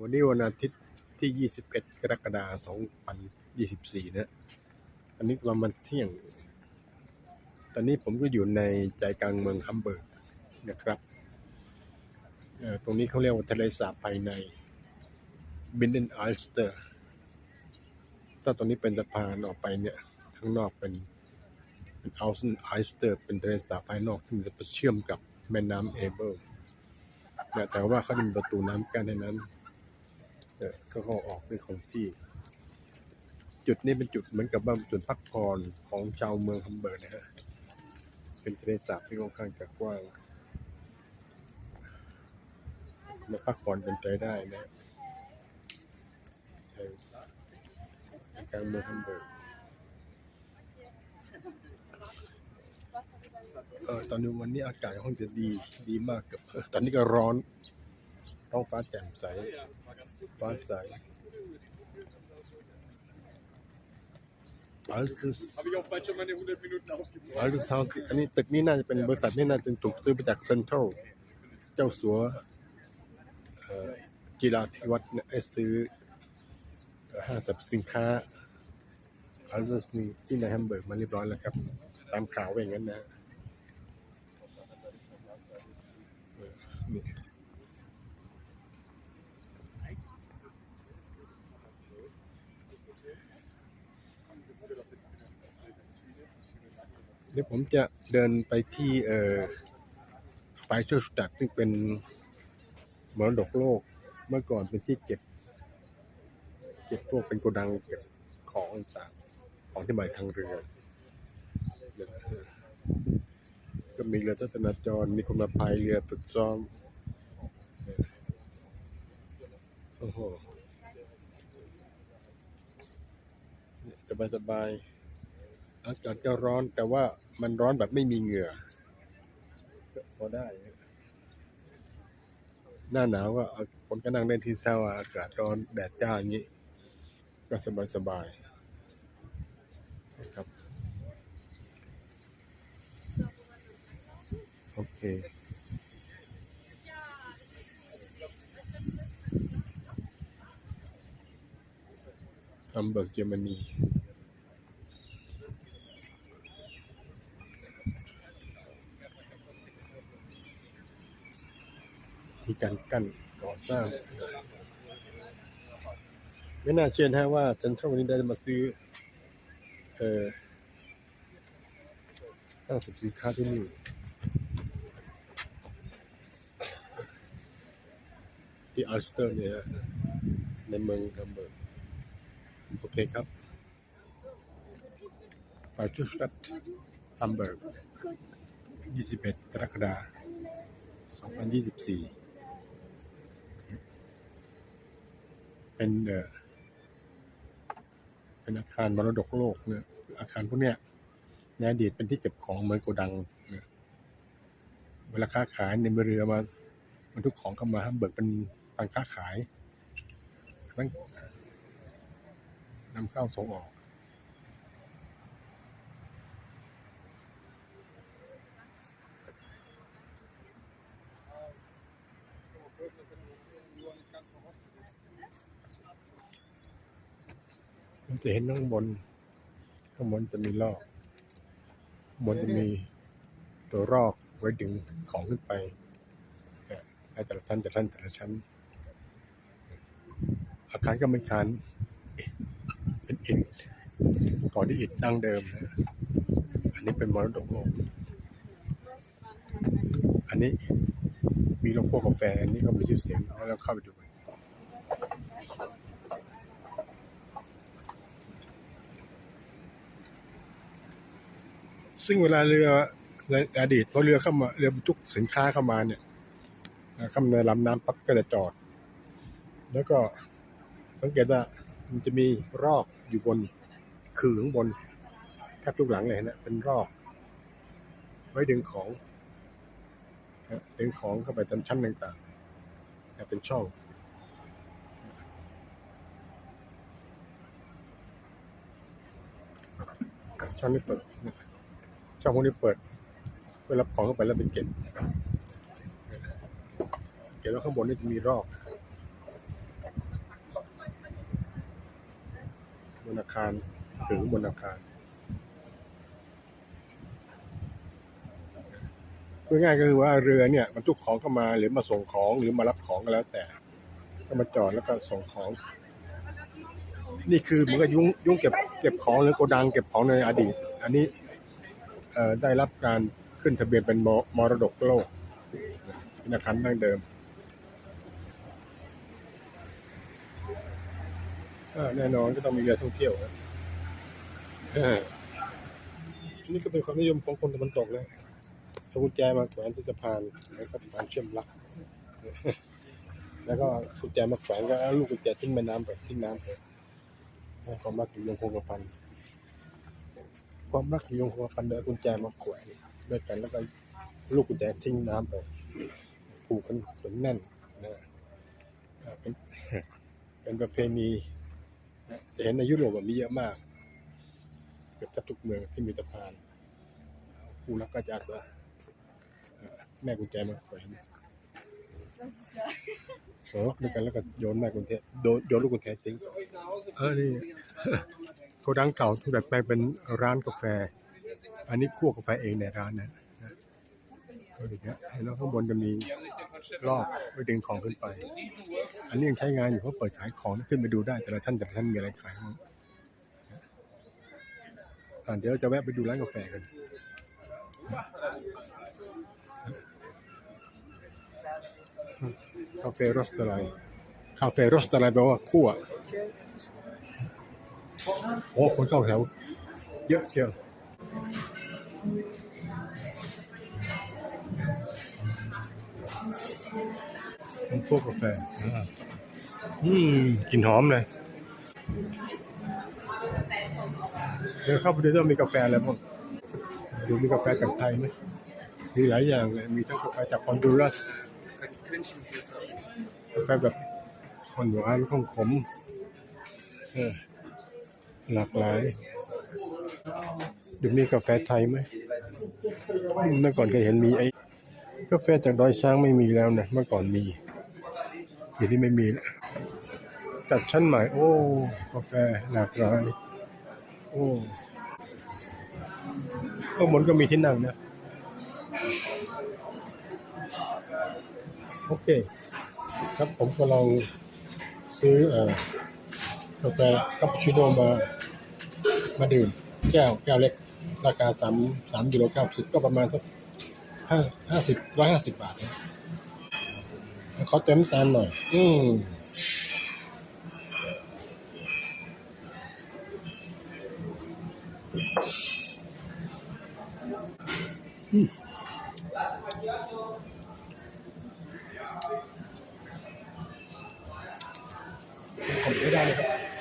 วันนี้วันอาทิตย์ที่ 21 กรกฎาคม 2024 นะ อันนี้ประมาณเที่ยง ตอนนี้ผมก็อยู่ในใจกลางเมืองฮัมเบิร์กนะครับ ตรงนี้เขาเรียกว่าทะเลสาบภายในบินเดนไอสเตอร์ถ้าตรงนี้เป็นสะพานออกไปเนี่ย ข้างนอกเป็นเป็นอัลซันไอสเตอร์ เป็นทะเลสาบภายนอกที่จะเชื่อมกับแม่น้ำเอเบิลนะแต่ว่าเขาจะมีประตูน้ำกั้นในนั้น ก็เข้าออกเป็นของที่ จุดนี้เป็นจุดเหมือนกับว่าจุดพักผ่อนของชาวเมืองฮัมเบิร์กนะฮะ เป็นทะเลสาบที่ค่อนข้างจะกว้างมาพักผ่อนเป็นใจได้นะในกางเมืองฮัมเบิร์กเออตอนนี้วันนี้อากาศค่อนข้างจะดีดีมากเกับเออตอนนี้ก็ร้อนท้องฟ้าแจ่มใส Bahn sein. อัลซึสอันนี้ตึกนี้น่าจะเป็นบริษัทนี้น่าจะถูกซื้อมาจากเซ็นทรัลเจ้าสัวจิราธิวัฒน์เนี่ยได้ซื้อห้างสรรพสินค้าอัลซึสนี่ที่ในแฮมเบิร์กมาเรียบร้อยแล้วครับ ตามข่าวอย่างนั้นนะ เดี๋ยวผมจะเดินไปที่เอ่อสไปเชอร์สตัดซึ่งเป็นมรดกโลกเมื่อก่อนเป็นที่เก็บ เก็บพวกเป็นโกดังเก็บของต่างของที่มาทางเรือ ก็มีเรือทัศนจร มีคนมาพายเรือฝึกซ้อมโอ้โหสบายสบาย อากาศก็ร้อนแต่ว่ามันร้อนแบบไม่มีเหงื่อก็พอได้หน้าหนาวก็เอาคนก็นั่งได้ที่เช้าอากาศร้อนแดดจ้าอย่างนี้ ก็สบายสบายๆครับ โอเคฮัมเบิร์กเยอรมนี มีการกั้นก่อสร้าง ไม่น่าเชื่อนะฮะว่าเซ็นทรัลวันนี้ได้มาซื้อเออห้างสรรพสินค้าที่นี่ที่อัลสเตอร์เนี่ยในเมืองฮัมเบิร์กโอเคครับปาจูสตัดฮัมเบิร์ก21 กรกฎาคม2024 เป็นเออเป็นอาคารมรดกโลกเนี่ยอาคารพวกเนี้ยในอดีตเป็นที่เก็บของเหมือนโกดังเนี่ยเวลาค้าขายในเรือมาบรรทุกของเข้ามาฮัมเบิกเป็นการค้าขายนั้นนำเข้าส่งออก จะเห็นข้างบน ข้างบนจะมีลอกข้างบนจะมีตัวรอกไว้ดึงของขึ้นไปเนี่แต่ละชั้นแต่ละชั้นแต่ละชั้น อาคารก็เป็นอาคารเป็นอิฐก่อนที่อิฐดั้งเดิมนะอันนี้เป็นมรดกโลกอันนี้มีโรงพวกกาแฟ อันนี้ก็มีชื่อเสียงแล้วเข้าไปดู ซึ่งเวลาเรือในอดีตพอเรือเข้ามาเรือบรรทุกสินค้าเข้ามาเนี่ยเข้ามาในลำน้ำปั๊บก็จะจอด แล้วก็สังเกตว่ามันจะมีรอกอยู่บนคือข้างบนแทบทุกหลังเลยนะเป็นรอก ไว้ดึงของดึงของเข้าไปตามชั้นต่างๆนะเป็นช่องช่องนี้เปิด ช่องพวกนี้เปิดเพื่อรับของเข้าไปแล้วเป็นเก็บเก็บแล้วข้างบนนี่จะมีรอกบนอาคารถือบนอาคารพูดง่ายก็คือว่าเรือเนี่ยมันทุกของเข้ามาหรือมาส่งของหรือมารับของก็แล้วแต่ ก็มาจอดแล้วก็ส่งของ นี่คือมันก็บยุ่งเก็บเก็บของหรือโกดังเก็บของในอดีต อันนี้ ได้รับการขึ้นทะเบียนเป็นมรดกโลกเป็นาคารดั้งเดิมแน่นอนก็ต้องมีเรือท่องเที่ยวนะเอออันนี่ก็เป็นความนิยมของคนตะวันตกนะเอากุญแจมาแขวนที่สะพานแล้วก็สะพานเชื่อมรัก แล้วก็กุญแจมาแขวนก็เอาลูกกุญแจทิ้งแม่น้ำไปทิ้งน้ำไปให้ความรักอยู่ยงคงกระพัน ความรักอยู่ยงคงกระพันโดยเอากุญแจมาแขวนด้วยกันแล้วก็ลูกกุญแจทิ้งน้ำไปผูกกันจนแน่นนะอ่าเป็นเป็นประเพณีนะจะเห็นในยุโรปอะมีเยอะมากเกือบจะทุกเมืองที่มีสะพานคู่รักก็จะเอาเอ่อแม่กุญแจมาแขวนเออด้วยกันแล้วก็โยนแม่กุญแจโยนโยนลูกกุญแจทิ้งเออนี่ โกดังเก่าที่แบบแปลงเป็นร้านกาแฟ อันนี้คั่วกาแฟเองในร้านนะนะก็อย่างเงี้ยแล้วข้างบนจะมีรอบไว้ดึงของขึ้นไป อันนี้ยังใช้งานอยู่เพราะเปิดขายของขึ้นไปดูได้แต่ละท่านแต่ละท่านมีอะไรขายบ้างเดี๋ยวเราจะแวะไปดูร้านกาแฟกันคาเฟ่รสตอไรคาเฟ่รสตอไรแปลว่าคั่ว โอ้คนเข้าแถว เยอะเชียวเป็นพวกกาแฟอืมกลิ่นหอมเลยเดี๋ยวเข้าไปดูว่ามีกาแฟอะไรบ้างดูมีกาแฟจากไทยไหมมีหลายอย่างเลย มีทั้งกาแฟจากฮอนดูรัสกาแฟแบบคนหวานของขมเออ หลากหลายดูมีกาแฟไทยไหมเมื่อก่อนเคยเห็นมีไอ้กาแฟจากดอยช้างไม่มีแล้วนะเมื่อก่อนมีเดี๋ยวนี้ไม่มีแล้วจัดชั้นใหม่ โอ้กาแฟหลากหลาย โอ้ข้างบนก็มีที่นั่งนะโอเค ครับผมก็ลองซื้อเอ่อกาแฟคาปูชิโน่มา มาดื่มแก้วแก้วเล็ก ราคาสามสามยูโรเก้าสิบก็ประมาณสักห้าห้าสิบร้อยห้าสิบบาทนะเขาเต็มตาลหน่อย อืมอืมผมไม่ได้เลยครับ